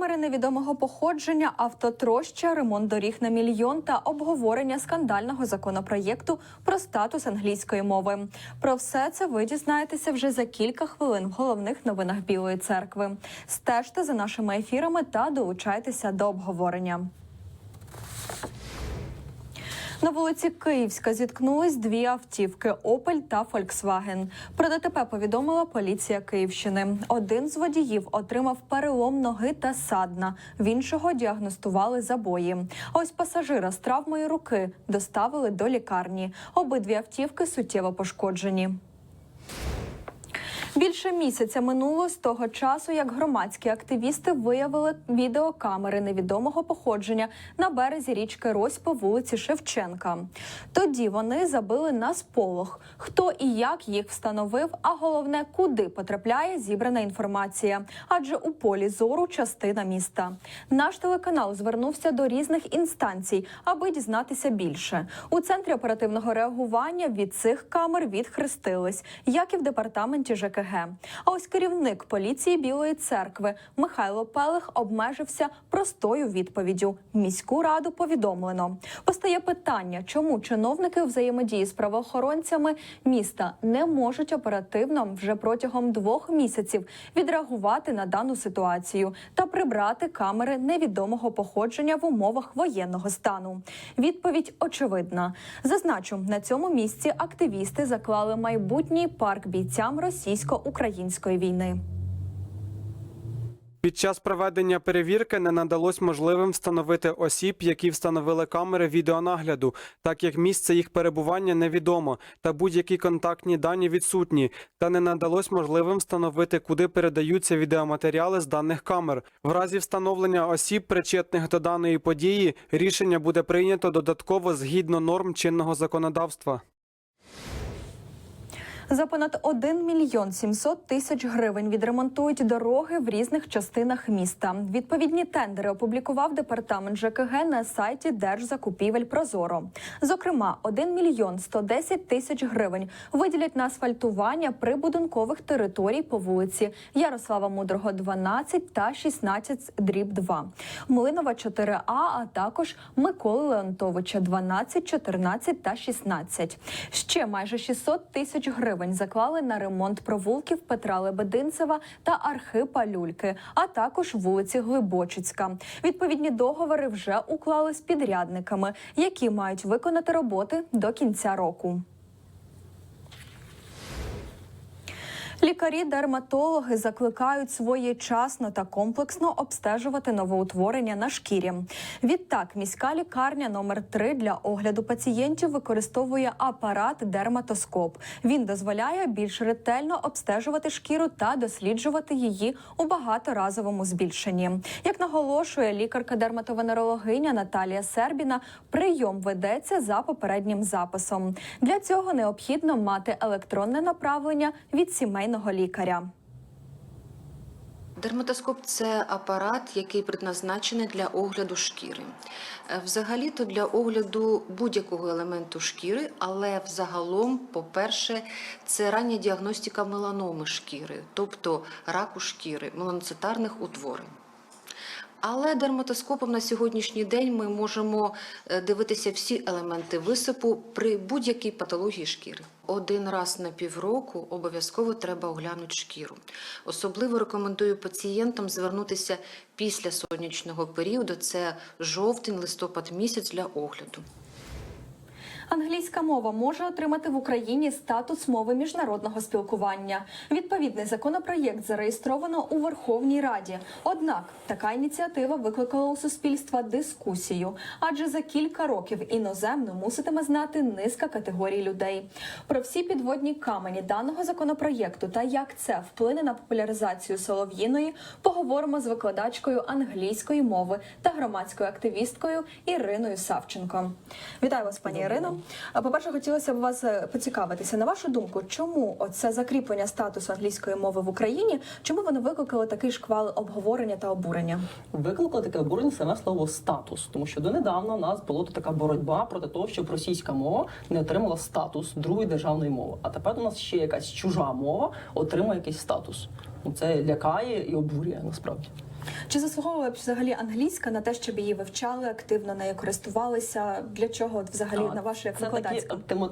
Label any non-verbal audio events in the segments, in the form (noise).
Камери невідомого походження, автотроща, ремонт доріг на мільйон та обговорення скандального законопроєкту про статус англійської мови. Про все це ви дізнаєтеся вже за кілька хвилин в головних новинах Білої церкви. Стежте за нашими ефірами та долучайтеся до обговорення. На вулиці Київська зіткнулись дві автівки Опель та Фольксваген. Про ДТП повідомила поліція Київщини. Один з водіїв отримав перелом ноги та садна, в іншого діагностували забої. Ось пасажира з травмою руки доставили до лікарні. Обидві автівки суттєво пошкоджені. Більше місяця минуло з того часу, як громадські активісти виявили відеокамери невідомого походження на березі річки Рось по вулиці Шевченка. Тоді вони забили на сполох, хто і як їх встановив, а головне, куди потрапляє зібрана інформація, адже у полі зору частина міста. Наш телеканал звернувся до різних інстанцій, аби дізнатися більше. У центрі оперативного реагування від цих камер відхрестились, як і в департаменті ЖКГ. А ось керівник поліції Білої церкви Михайло Пелих обмежився простою відповіддю. Міську раду повідомлено. Постає питання, чому чиновники взаємодії з правоохоронцями міста не можуть оперативно вже протягом двох місяців відреагувати на дану ситуацію та прибрати камери невідомого походження в умовах воєнного стану. Відповідь очевидна. Зазначу, на цьому місці активісти заклали майбутній парк бійцям російсько-української війни. Під час проведення перевірки не надалось можливим встановити осіб, які встановили камери відеонагляду, так як місце їх перебування невідомо та будь-які контактні дані відсутні, та не надалось можливим встановити, куди передаються відеоматеріали з даних камер. В разі встановлення осіб, причетних до даної події, рішення буде прийнято додатково згідно норм чинного законодавства. За понад 1 мільйон 700 тисяч гривень відремонтують дороги в різних частинах міста. Відповідні тендери опублікував департамент ЖКГ на сайті Держзакупівель Прозоро. Зокрема, 1 мільйон 110 тисяч гривень виділять на асфальтування прибудинкових територій по вулиці Ярослава Мудрого, 12 та 16 дріб 2, Млинова 4А, а також Миколи Леонтовича 12, 14 та 16. Ще майже 600 тисяч гривень заклали на ремонт провулків Петра Лебединцева та Архипа Люльки, а також вулиці Глибочицька. Відповідні договори вже уклали з підрядниками, які мають виконати роботи до кінця року. Лікарі-дерматологи закликають своєчасно та комплексно обстежувати новоутворення на шкірі. Відтак, міська лікарня номер 3 для огляду пацієнтів використовує апарат дерматоскоп. Він дозволяє більш ретельно обстежувати шкіру та досліджувати її у багаторазовому збільшенні. Як наголошує лікарка-дерматовенерологиня Наталія Сербіна, прийом ведеться за попереднім записом. Для цього необхідно мати електронне направлення від сімейного лікаря. Дерматоскоп це апарат, який предназначений для огляду шкіри. Е, Взагалі-то для огляду будь-якого елементу шкіри, але взагалом, по-перше, це рання діагностика меланоми шкіри, тобто раку шкіри, меланоцитарних утворень. Але дерматоскопом на сьогоднішній день ми можемо е, дивитися всі елементи висипу при будь-якій патології шкіри. Один раз на півроку обов'язково треба оглянути шкіру. Особливо рекомендую пацієнтам звернутися після сонячного періоду, це жовтень, листопад місяць для огляду. Англійська мова може отримати в Україні статус мови міжнародного спілкування. Відповідний законопроєкт зареєстровано у Верховній Раді. Однак така ініціатива викликала у суспільства дискусію, адже за кілька років іноземну муситиме знати низка категорій людей. Про всі підводні камені даного законопроєкту та як це вплине на популяризацію солов'їної, поговоримо з викладачкою англійської мови та громадською активісткою Іриною Савченко. Вітаю вас, пані Ірино. А, По-перше, хотілося б вас е, поцікавитися. На вашу думку, чому оце закріплення статусу англійської мови в Україні? Чому воно викликало такий шквал обговорення та обурення? Викликало таке обурення саме слово статус, тому що донедавна у нас була така боротьба проти того, щоб російська мова не отримала статус другої державної мови. А тепер у нас ще якась чужа мова отримує якийсь статус. Це лякає і обурює насправді. Чи заслуговує взагалі англійська на те, щоб її вивчали активно нею користувалися? Для чого от взагалі А, на вашу як це такі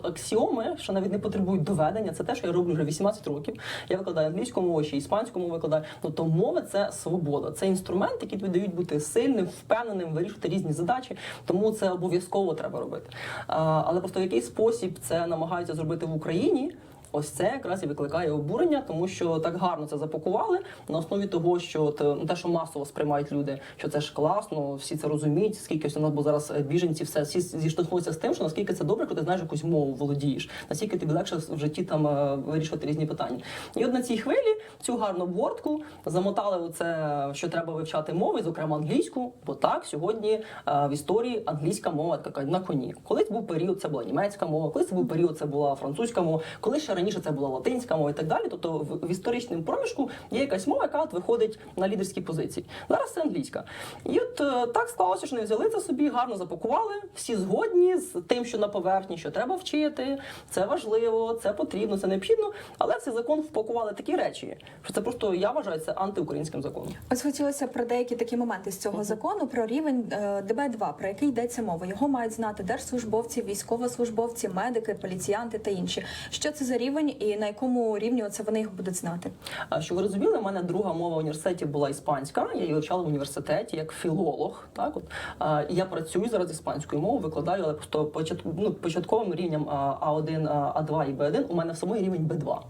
аксіоми, що навіть не потребують доведення. Це те, що я роблю вже 18 років. Я викладаю англійську мову, ще іспанську мову викладаю. Ну то мова це свобода. Це інструмент, який тобі дають бути сильним, впевненим, вирішувати різні задачі. Тому це обов'язково треба робити. А, але просто в який спосіб це намагаються зробити в Україні. Ось це якраз і викликає обурення, тому що так гарно це запакували на основі того, що от, ну, те, що масово сприймають люди, що це ж класно, всі це розуміють. Скільки ось у нас бо зараз е, біженці, все всі зіштовхнулися з тим, що наскільки це добре, коли ти знаєш якусь мову володієш, наскільки тобі легше в житті там е, вирішувати різні питання. І от на цій хвилі цю гарну обгортку замотали оце, що треба вивчати мови, зокрема англійську, бо так сьогодні е, в історії англійська мова така на коні. Колись був період, це була німецька мова, колись був період, це була французька мова, колись ще раніше це була латинська мова і так далі. Тобто в, в історичному проміжку є якась мова, яка от виходить на лідерські позиції. Зараз це англійська. І от е, так склалося, що вони взяли це собі, гарно запакували. Всі згодні з тим, що на поверхні, що треба вчити, це важливо, це потрібно, це необхідно. Але в цей закон впакували такі речі, що це просто я вважаю це антиукраїнським законом. Ось хотілося про деякі такі моменти з цього закону про рівень е, ДБ-2, про який йдеться мова. Його мають знати держслужбовці, військовослужбовці, медики, поліціянти та інші. Що це за рівень і на якому рівні це вони їх будуть знати? А Що ви розуміли, у мене друга мова в університеті була іспанська. Я її вивчала в університеті як філолог. Так от А, я працюю зараз іспанською мовою, викладаю, але просто почат, ну, початковим рівнем А 1 А 2 і Б 1 у мене в самому рівень Б 2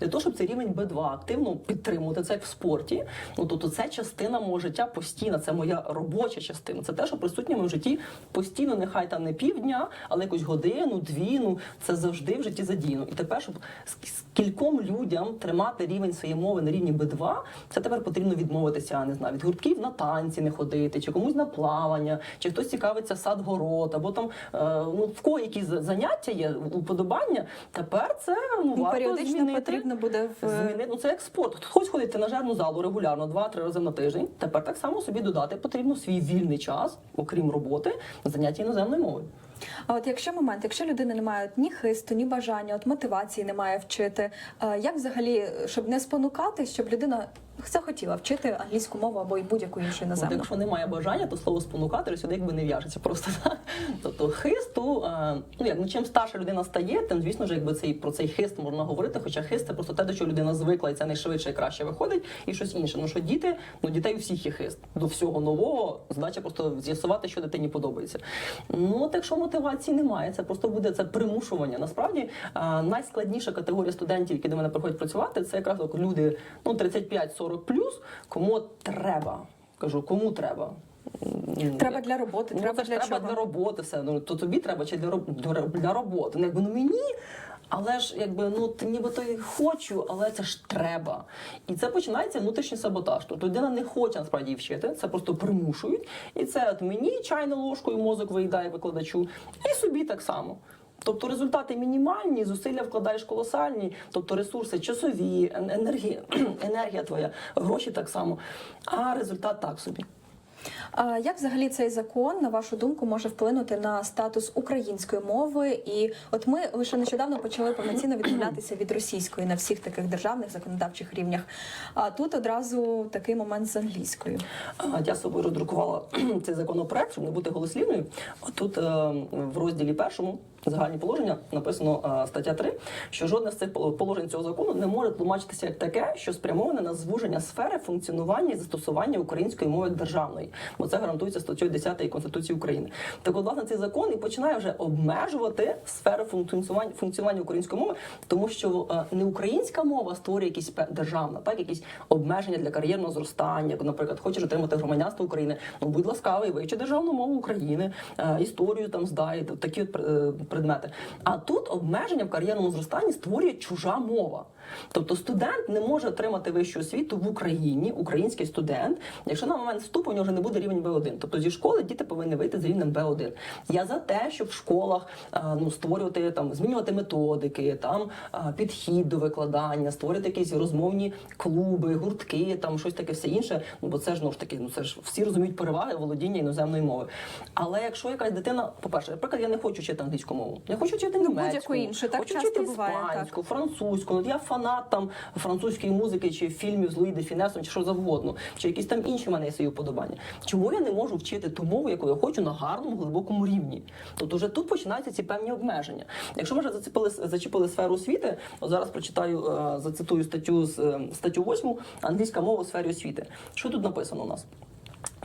для того, щоб цей рівень Б2 активно підтримувати це як в спорті, ну тобто це частина мого життя постійна, це моя робоча частина. Це те, що присутнє в моєму житті постійно, нехай там не півдня, але якусь годину, дві. Ну це завжди в житті задіяно. І тепер, щоб кільком людям тримати рівень своєї мови на рівні Б2, це тепер потрібно відмовитися, не знаю, від гуртків на танці не ходити, чи комусь на плавання, чи хтось цікавиться сад город, або там е, ну в кого які за- заняття є, уподобання. Тепер це ну Ну, варто змінити. Потрібно буде в Зміни, ну це як спорт. хоч ходить в тренажерну залу регулярно два-три рази на тиждень. Тепер так само собі додати потрібно свій вільний час, окрім роботи, на заняття іноземною мовою. А от якщо момент, якщо людина не має ні хисту, ні бажання, от мотивації не має вчити, е, як взагалі, щоб не спонукати, щоб людина захотіла вчити англійську мову або й будь-яку іншу От іноземну? якщо немає бажання, то слово спонукати сюди якби не в'яжеться просто. (laughs) так. Тобто хисту, е, ну як ну чим старша людина стає, тим звісно ж, якби цей про цей хист можна говорити. Хоча хист це просто те, до чого людина звикла, і це найшвидше і краще виходить, і щось інше. Ну що діти, ну дітей у всіх є хист до всього нового. Задача просто з'ясувати, що дитині подобається. Ну от якщо мотивації немає, це просто буде це примушування. Насправді е, найскладніша категорія студентів, які до мене приходять працювати, це якраз люди ну 35-40 плюс, кому треба. Кажу, кому треба. Треба для роботи, Ну, треба для треба чого? для роботи все. Ну то тобі треба чи для для роботи. Ну, якби ну мені. Але ж якби ну ти нібито і хочу, але це ж треба. І це починається внутрішній саботаж. Тобто людина не хоче насправді вчити, це просто примушують. І це от мені чайною ложкою мозок виїдає викладачу, і собі так само. Тобто результати мінімальні, зусилля вкладаєш колосальні, тобто ресурси часові, ен- енергія, (clears throat) енергія твоя, гроші так само. А результат так собі. Як взагалі цей закон, на вашу думку, може вплинути на статус української мови? І от ми лише нещодавно почали повноцінно відмовлятися від російської на всіх таких державних законодавчих рівнях. А тут одразу такий момент з англійською. Я собою роздрукувала (clears throat) цей законопроект, щоб не бути голослівною. Тут е, в розділі першому загальні положення написано е, стаття 3, що жодне з цих пол- положень цього закону не може тлумачитися як таке, що спрямоване на звуження сфери функціонування і застосування української мови як державної, бо це гарантується статтею 10 Конституції України. Так от, власне, цей закон і починає вже обмежувати сферу функціонування функціонування української мови, тому що е, не українська мова створює якісь державна, так якісь обмеження для кар'єрного зростання. Наприклад, хочеш отримати громадянство України, ну будь ласкавий, вивчи державну мову України, е, історію там здай, такі от е, предмети. А тут обмеження в кар'єрному зростанні створює чужа мова. Тобто студент не може отримати вищу освіту в Україні, український студент, якщо на момент вступу у нього вже не буде рівень Б1. Тобто зі школи діти повинні вийти з рівнем Б1. Я за те, щоб в школах ну створювати там, змінювати методики, там підхід до викладання, створити якісь розмовні клуби, гуртки, там щось таке все інше. Ну бо це ж ну ж таки, ну це ж всі розуміють переваги володіння іноземної мови. Але якщо якась дитина, по-перше, наприклад, я не хочу вчити англійську мову, я хочу вчити Ну, німецьку, іншу, так хочу часто вчити буває, так. іспанську, французьку. Ну, я фанат там французької музики чи фільмів з Луї де Фінесом, чи що завгодно, чи якісь там інші мене свої вподобання. Чому я не можу вчити ту мову, яку я хочу на гарному глибокому рівні? Тобто вже тут починаються ці певні обмеження. Якщо ми вже зацепили зачепили сферу освіти, зараз прочитаю, е, зацитую статтю з е, статтю 8 англійська мова у сфері освіти. Що тут написано у нас?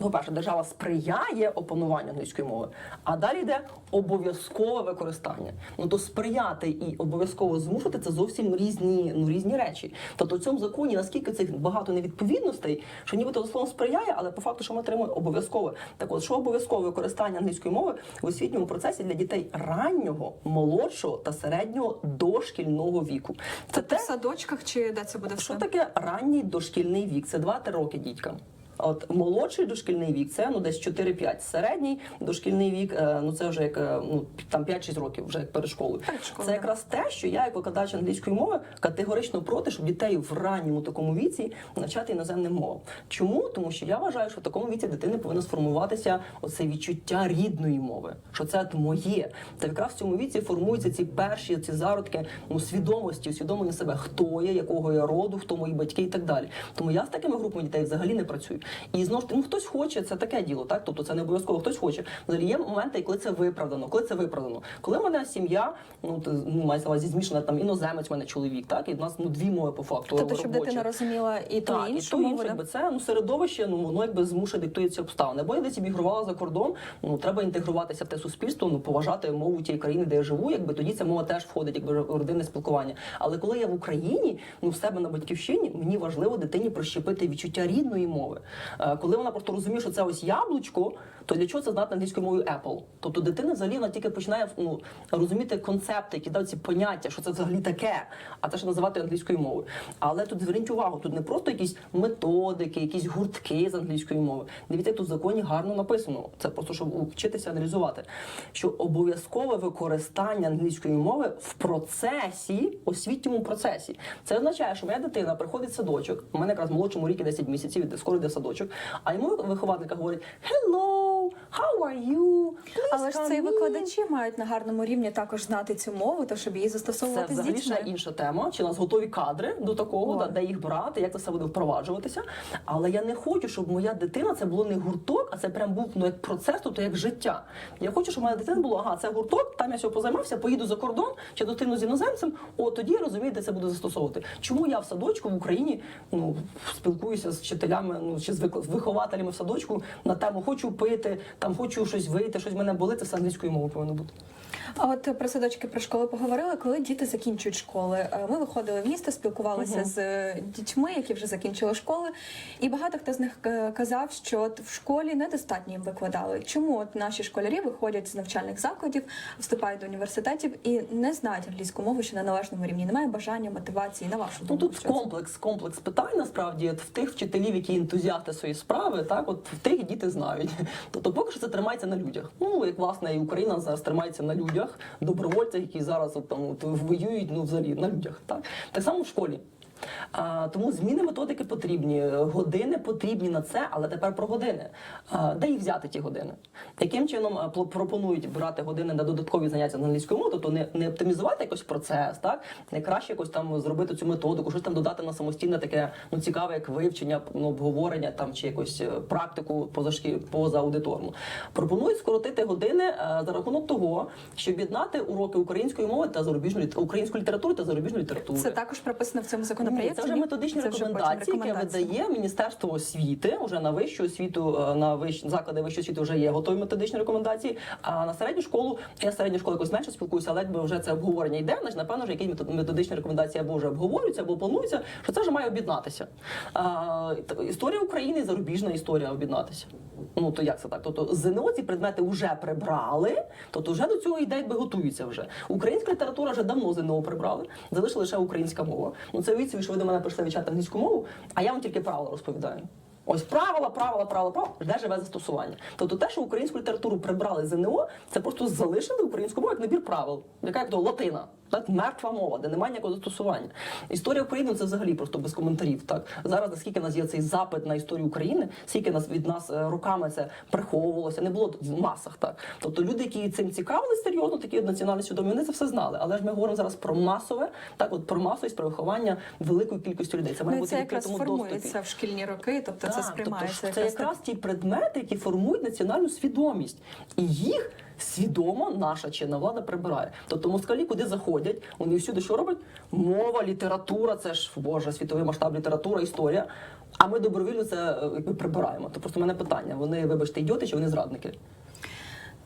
По-перше, держава сприяє опануванню англійської мови, а далі йде обов'язкове використання. Ну то сприяти і обов'язково змушувати це зовсім різні, ну різні речі. Тобто в цьому законі наскільки цих багато невідповідностей, що нібито словом сприяє, але по факту, що ми отримуємо обов'язкове. Так от, що обов'язкове використання англійської мови в освітньому процесі для дітей раннього, молодшого та середнього дошкільного віку. Це Тобто в садочках чи де це буде що все? таке ранній дошкільний вік? Це 2-3 роки діткам. От молодший дошкільний вік це ну десь 4-5. Середній дошкільний вік, е, ну це вже як е, ну там 5-6 років, вже як перед школою. Це якраз те, що я, як викладач англійської мови, категорично проти, щоб дітей в ранньому такому віці навчати іноземним мовам. Чому? Тому що я вважаю, що в такому віці дитини повинно сформуватися оце відчуття рідної мови, що це моє. Та якраз в цьому віці формуються ці перші ці зародки ну, свідомості, усвідомлення себе, хто я, якого я роду, хто мої батьки і так далі. Тому я з такими групами дітей взагалі не працюю. І знову ж ну хтось хоче, це таке діло, так? Тобто це не обов'язково хтось хоче. Взагалі є моменти, коли це виправдано, коли це виправдано. Коли в мене сім'я, ну ну мається увазі змішана там іноземець, в мене чоловік, так і в нас ну дві мови по факту. Тобто, щоб дитина розуміла і ту Так, і і іншу то мову, інше, якби це ну середовище, ну воно якби змушує диктує ці обставини. Бо я десь мігрувала за кордон, ну треба інтегруватися в те суспільство, ну поважати мову тієї країни, де я живу, якби тоді ця мова теж входить, якби в родинне спілкування. Але коли я в Україні, ну в себе на батьківщині, мені важливо дитині прищепити відчуття рідної мови. Е, Коли вона просто розуміє, що це ось яблучко, то для чого це знати англійською мовою Apple? Тобто дитина взагалі вона тільки починає ну, розуміти концепти, які дають ці поняття, що це взагалі таке, а це ж називати англійською мовою. Але тут зверніть увагу, тут не просто якісь методики, якісь гуртки з англійської мови. Дивіться, як тут в законі гарно написано. Це просто щоб вчитися аналізувати, що обов'язкове використання англійської мови в процесі, освітньому процесі. Це означає, що моя дитина приходить в садочок. У мене якраз молодшому ріки 10 місяців, іде- скоро йде в садочок. А йому вихователька говорить: Hello, how are you? Please Але ж come це і in». викладачі мають на гарному рівні також знати цю мову, то щоб її Це застосовувати з взагалі дітьми. ще інша тема. Чи у нас готові кадри до такого, да, де їх брати, як це все буде впроваджуватися. Але я не хочу, щоб моя дитина це було не гурток, а це прям був ну як процес, тобто як життя. Я хочу, щоб моя дитина було, ага, це гурток, там я все позаймався, поїду за кордон чи дитину з іноземцем. О, тоді я розумію, де це буду застосовувати. Чому я в садочку в Україні ну спілкуюся з вчителями, ну чи з вик- з вихователями в садочку на тему хочу пити, там хочу щось вийти, щось в мене болить, це все англійською мовою повинно бути. А от про садочки про школи поговорили, коли діти закінчують школи. Е, Ми виходили в місто, спілкувалися Мгм. з е, дітьми, які вже закінчили школи, і багато хто з них е, казав, що от в школі недостатньо їм викладали. Чому от наші школярі виходять з навчальних закладів, вступають до університетів і не знають англійську мову, що на належному рівні немає бажання, мотивації на вашу Ну тут комплекс, комплекс питань насправді от в тих вчителів, які ентузіасти своєї справи, так от в тих діти знають. (laughs) Тобто, поки що це тримається на людях. Ну як власне і Україна зараз тримається на людях, добровольцях, які зараз от, там от, воюють, ну взагалі на людях. Так так само в школі. Тому зміни методики потрібні, години потрібні на це, але тепер про години. Де їх взяти ті години? Яким чином пропонують брати години на додаткові заняття з англійською мовою, тобто не, не оптимізувати якось процес, так не краще якось там зробити цю методику, щось там додати на самостійне таке ну цікаве, як вивчення, ну, обговорення там чи якось е, практику поза шкі- поза аудиторну. Пропонують скоротити години е, за рахунок того, щоб єднати уроки української мови та зарубіжної української літератури та зарубіжної літератури. Це також прописано в цьому Ні, це вже методичні Це рекомендації, яке рекомендації. видає Міністерство освіти. Уже на вищу освіту, е, на вищ... заклади вищої освіти вже є готові методичні рекомендації. А на середню школу я з середньою школою якось менше спілкуюся, але якби вже це обговорення йде, значить, напевно, вже якісь метод- методичні рекомендації або вже обговорюються, або плануються, що це вже має об'єднатися. А, історія України і зарубіжна історія об'єднатися. Ну то як це так? Тобто ЗНО ці предмети вже прибрали, тобто вже до цього йде, якби готуються вже. Українська література вже давно ЗНО прибрали, залишили лише українська мова. Ну це що ви до мене прийшли вивчати англійську мову, а я вам тільки правила розповідаю. Ось правила, правила, правила, правила, де живе застосування. Тобто те, що українську літературу прибрали з ЗНО, це просто залишили українську мову як набір правил, яка як то латина, так мертва мова, де немає ніякого застосування. Історія України це взагалі просто без коментарів. Так зараз наскільки в нас є цей запит на історію України, скільки нас від нас е, роками це приховувалося, не було в масах. Так тобто люди, які цим цікавились серйозно, такі національно свідомі, вони це все знали. Але ж ми говоримо зараз про масове, так от про масовість, про виховання великої кількості людей. Це має Ну бути це якраз відкритому формується доступі. в шкільні роки, тобто це сприймається тобто, це якраз якраз ті предмети, які формують національну свідомість, і їх свідомо наша чинна влада прибирає. Тобто москалі куди заходять, вони всюди що роблять? Мова, література, це ж боже, світовий масштаб, література, історія. А ми добровільно це е, прибираємо. То просто в мене питання: вони, вибачте, ідіоти чи вони зрадники?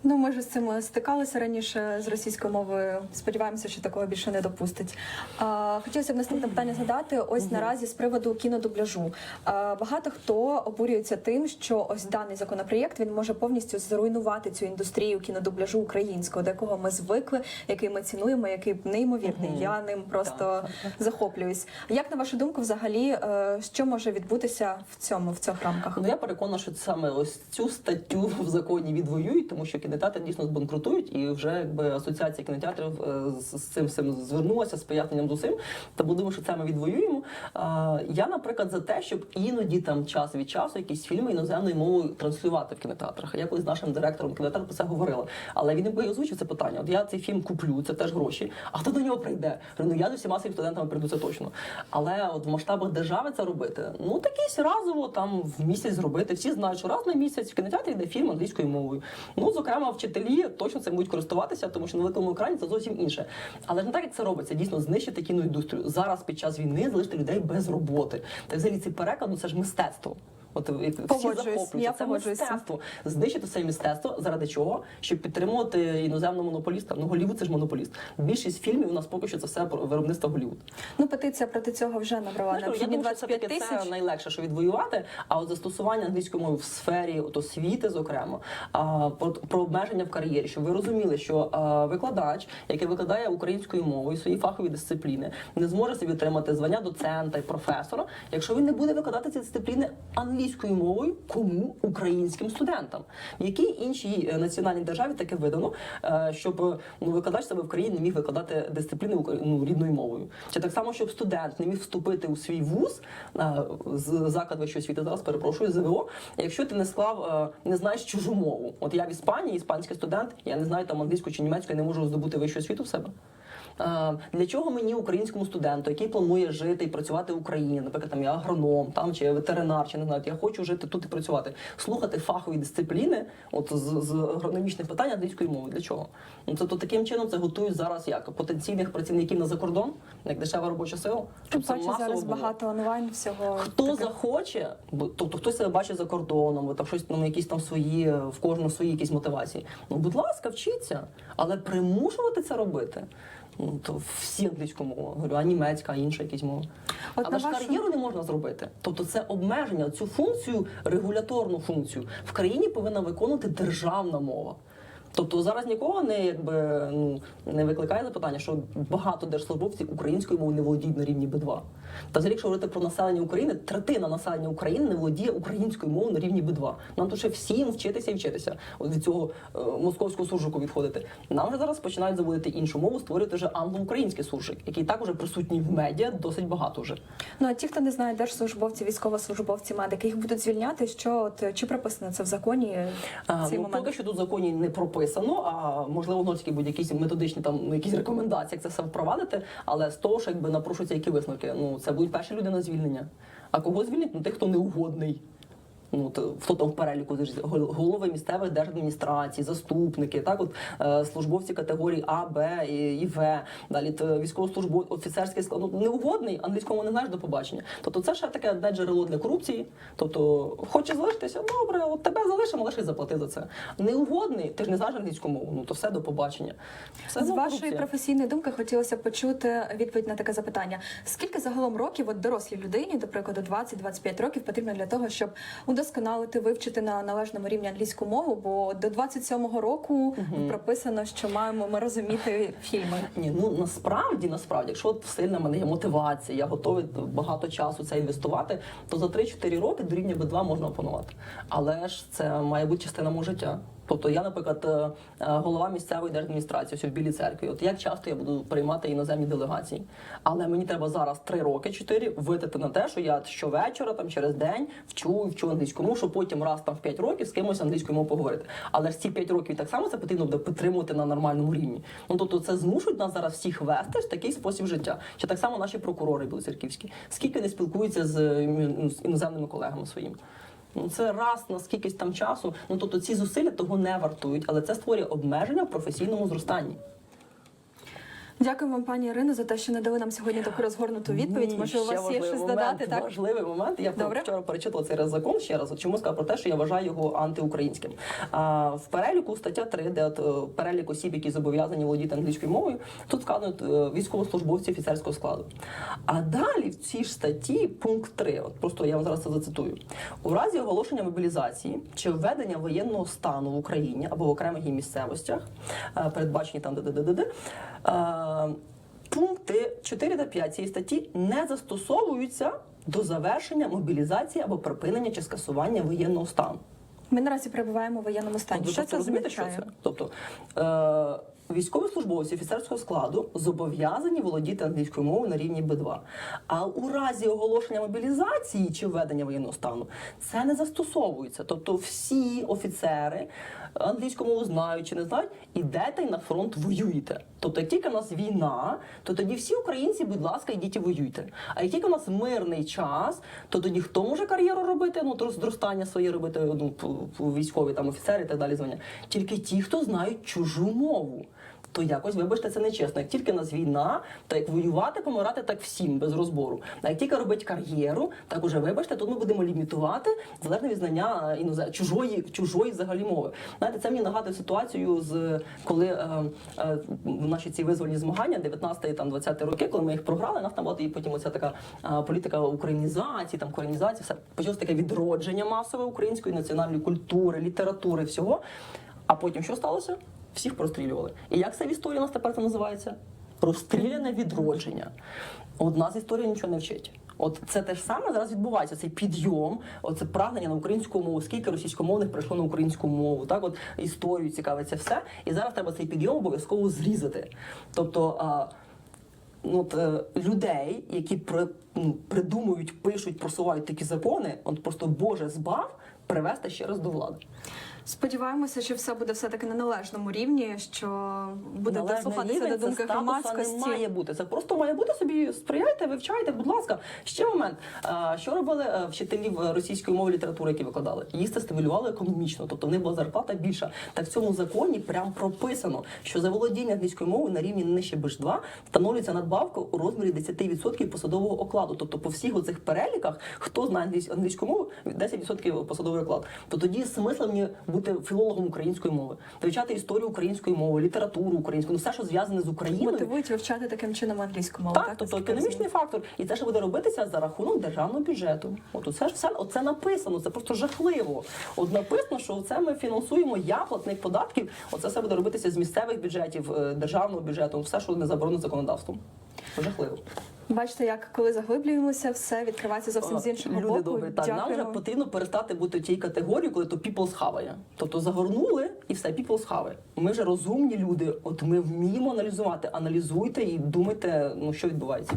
Ну, ми ж з цим стикалися раніше з російською мовою. Сподіваємося, що такого більше не допустить. А, хотілося б наступне питання задати. Ось наразі з приводу кінодубляжу. А, багато хто обурюється тим, що ось даний законопроєкт він може повністю зруйнувати цю індустрію кінодубляжу українського, до якого ми звикли, який ми цінуємо, який неймовірний. Я ним просто захоплююсь. Як на вашу думку, взагалі, е, що може відбутися в цьому в цих рамках? Ну я переконана, що саме ось цю статтю в законі відвоюють, тому що кінотеатри дійсно збанкрутують, і вже якби асоціація кінотеатрів е, з цим всім звернулася з поясненням з усім. Тому думаю, що це ми відвоюємо. Я, наприклад, за те, щоб іноді там час від часу якісь фільми іноземною мовою транслювати в кінотеатрах. Я колись з нашим директором кінотеатру про це говорила. Але він і озвучив це питання. От я цей фільм куплю, це теж гроші. А хто до нього прийде? Ну я з усіма своїми студентами прийду, це точно. Але от в масштабах держави це робити, ну такийсь разово там в місяць зробити. Всі знають, що раз на місяць в кінотеатрі йде фільм англійською мовою. Ну, зокрема, вчителі точно цим будуть користуватися, тому що на великому екрані це зовсім інше. Але ж не так, як це робиться, дійсно знищити кіноіндустрію. Зараз під час війни залишити людей без роботи. Та взагалі цей переклад, ну це ж мистецтво. От всі захоплюються. це мистецтво. Знищити це мистецтво заради чого? Щоб підтримувати іноземного монополіста. Ну Голівуд це ж монополіст. Більшість фільмів у нас поки що це все про виробництво Голівуд. Ну, петиція проти цього вже набрала Ну, Я думаю, 25 все-таки тисяч. це найлегше, що відвоювати. А от застосування англійської мови в сфері от освіти, зокрема, а, про, про обмеження в кар'єрі, щоб ви розуміли, що а, викладач, який викладає українською мовою свої фахові дисципліни, не зможе собі отримати звання доцента і професора, якщо він не буде викладати ці дисципліни англійською мовою, кому українським студентам. В якій іншій е, національній державі таке видано, е, щоб ну, викладач себе в країні не міг викладати дисципліни ну, рідною мовою. Чи так само, щоб студент не міг вступити у свій вуз е, з заклад вищої освіти, зараз перепрошую ЗВО, якщо ти не склав, не знаєш чужу мову. От я в Іспанії, іспанський студент, я не знаю там англійську чи німецьку, я не можу здобути вищу освіту в себе. Е, Для чого мені, українському студенту, який планує жити і працювати в Україні, наприклад, там я агроном, там чи ветеринар, чи не знаю, я хочу жити тут і працювати, слухати фахові дисципліни, от з, з агрономічних питань англійської мови. Для чого? Ну це то таким чином це готують зараз як потенційних працівників на закордон, як дешева робоча сила. Щоб це паче зараз було. багато онлайн всього. Хто таке. захоче, тобто хтось себе бачить за кордоном, там щось там якісь там свої в кожного свої якісь мотивації. Ну, будь ласка, вчіться, але примушувати це робити. Ну то всі англійську мову говорю, а німецька, а інша якісь мови. От Але ж вашу- кар'єру не можна зробити. Тобто це обмеження, цю функцію, регуляторну функцію в країні повинна виконувати державна мова. Тобто зараз нікого не якби ну не викликає запитання, що багато держслужбовців українською мовою не володіють на рівні Б2. Та взагалі, якщо говорити про населення України, третина населення України не володіє українською мовою на рівні Б2. Нам тут ще всім вчитися і вчитися. От від цього е, московського суржику відходити. Нам вже зараз починають заводити іншу мову, створювати вже англо-український суржик, який так вже присутній в медіа досить багато вже. Ну а ті, хто не знає, держслужбовці, військовослужбовці, медики, їх будуть звільняти. Що от чи прописано це в законі? А, цей ну, момент? поки що тут в законі не прописано, а можливо, воно тільки будуть якісь методичні там ну, якісь рекомендації, як це все впровадити. Але з того що якби напрошуються які висновки. Ну це будуть перші люди на звільнення. А кого звільнять? Ну тих, хто неугодний. Ну, то, хто там в переліку голови місцевих держадміністрацій, заступники, так от е, службовці категорії А, Б і, і В, далі то військовослужбовець, офіцерський склад, ну, неугодний, англійському не знаєш до побачення. Тобто це ще таке одне джерело для корупції. Тобто, хочеш залишитися, добре, от тебе залишимо, лише заплати за це. Неугодний, ти ж не знаєш англійську мову, ну то все до побачення. Все З вашої корупція. професійної думки хотілося б почути відповідь на таке запитання: скільки загалом років от дорослій людині, до прикладу, 20-25 років, потрібно для того, щоб удосконалити, вивчити на належному рівні англійську мову? Бо до 27-го року прописано, що маємо ми розуміти фільми. Ні, ну насправді, насправді, якщо от сильна мене є мотивація, я готовий багато часу це інвестувати, то за 3-4 роки до рівня B2 можна опанувати. Але ж це має бути частина мого життя. Тобто я, наприклад, е, е, голова місцевої держадміністрації в Білій церкві. От як часто я буду приймати іноземні делегації? Але мені треба зараз 3 роки, 4 витати на те, що я щовечора, там через день вчу вчу англійську мову, щоб потім раз там в 5 років з кимось англійською мовою поговорити. Але ж ці 5 років так само це потрібно буде підтримувати на нормальному рівні. Ну тобто це змушують нас зараз всіх вести в такий спосіб життя. Чи так само наші прокурори білоцерківські, скільки не спілкуються з, ну, з іноземними колегами своїми. Ну, це раз на скількись там часу. Ну тобто ці зусилля того не вартують, але це створює обмеження в професійному зростанні. Дякую вам, пані Ірино, за те, що надали нам сьогодні таку розгорнуту відповідь. Ні, Може, у вас є щось момент, додати? Так Важливий момент. Я Добре. вчора перечитала цей раз закон ще раз. Чому сказав про те, що я вважаю його антиукраїнським. А, в переліку стаття 3, де от, е, перелік осіб, які зобов'язані володіти англійською мовою, тут сказано е, військовослужбовці офіцерського складу. А далі в цій ж статті пункт 3, от просто я вам зараз це зацитую. У разі оголошення мобілізації чи введення воєнного стану в Україні або в окремих її місцевостях, е, передбачені там ДДДД, е, Пункти 4 та 5 цієї статті не застосовуються до завершення мобілізації або припинення чи скасування воєнного стану. ми наразі перебуваємо в воєнному стані. Тобто, Що тобто, це розумієте, що це? Тобто е, військовослужбовці офіцерського складу зобов'язані володіти англійською мовою на рівні Б2. А у разі оголошення мобілізації чи введення воєнного стану це не застосовується. Тобто всі офіцери англійську мову знають чи не знають, ідете на фронт воюєте. Тобто, як тільки в нас війна, то тоді всі українці, будь ласка, йдіть і воюйте. А як тільки у нас мирний час, то тоді хто може кар'єру робити? Ну, зростання своє робити ну, військові там офіцери і так далі звання. Тільки ті, хто знають чужу мову. То якось, вибачте, це нечесно. Як тільки нас війна, то як воювати, помирати так всім без розбору. А як тільки робити кар'єру, так уже вибачте, тут ми будемо лімітувати залежно від знання е, інозем... чужої, чужої взагалі мови. Знаєте, це мені нагадує ситуацію з коли е, е, наші ці визвольні змагання, 19 там 20 роки, коли ми їх програли, нас там була і потім оця така е, політика українізації, там коренізації, все почалось таке відродження масове української національної культури, літератури, всього. А потім що сталося? Всіх прострілювали. І як це в історії у нас тепер це називається? Розстріляне відродження. От нас історія нічого не вчить. От це те ж саме зараз відбувається. Цей підйом, оце прагнення на українську мову. Скільки російськомовних прийшло на українську мову? Так, от історію цікавиться все. І зараз треба цей підйом обов'язково зрізати. Тобто. Ну, от, е, людей, які при, ну, придумують, пишуть, просувають такі закони, от просто Боже збав привести ще раз до влади. Сподіваємося, що все буде все таки на належному рівні, що буде дослухатися до це думки громадськості. Не має бути. Це просто має бути собі. Сприяйте, вивчайте, будь ласка. Ще момент. Що робили е, вчителі е, російської мови літератури, які викладали? Їх це стимулювало економічно, тобто в них була зарплата більша. Так в цьому законі прям прописано, що за володіння англійською мовою на рівні нижче бж 2 встановлюється надбавка у розмірі 10% посадового окладу. Тобто по всіх оцих переліках, хто знає англійську мову, 10% посадовий оклад. То тоді смисл мені бути філологом української мови, вивчати історію української мови, літературу українську, ну все, що зв'язане з Україною. Мотивують вивчати таким чином англійську мову. Так, Так, тобто економічний фактор, і це ще буде робитися за рахунок державного бюджету. От це ж все оце написано. Це просто жахливо. От написано, що це ми фінансуємо я платник податків. Оце все буде робитися з місцевих бюджетів, е, державного бюджету, все, що не заборонено законодавством. Жахливо. Бачите, як коли заглиблюємося, все відкривається зовсім з іншого Люди боку. добрі, так нам вже потрібно перестати бути тією категорією, коли то people схаває. Тобто загорнули і все, people схаває. Ми вже розумні люди. От ми вміємо аналізувати. Аналізуйте і думайте, ну що відбувається.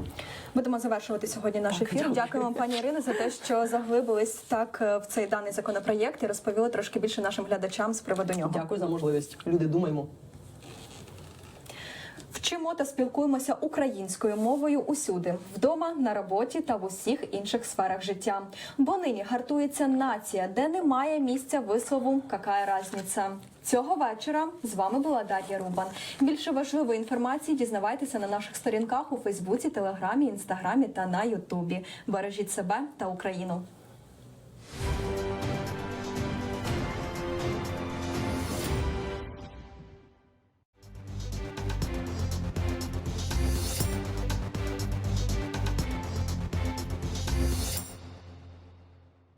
Будемо завершувати сьогодні наш ефір. дякую. Дякую вам, пані Ірино, за те, що заглибились так е, в цей даний законопроєкт і розповіли трошки більше нашим глядачам з приводу нього. Дякую за можливість. Люди, думаємо. Вчимо та спілкуємося українською мовою усюди, вдома, на роботі та в усіх інших сферах життя. Бо нині гартується нація, де немає місця вислову «какая разниця». Цього вечора з вами була Дар'я Рубан. Більше важливої інформації дізнавайтеся на наших сторінках у Фейсбуці, Телеграмі, Інстаграмі та на Ютубі. Бережіть себе та Україну.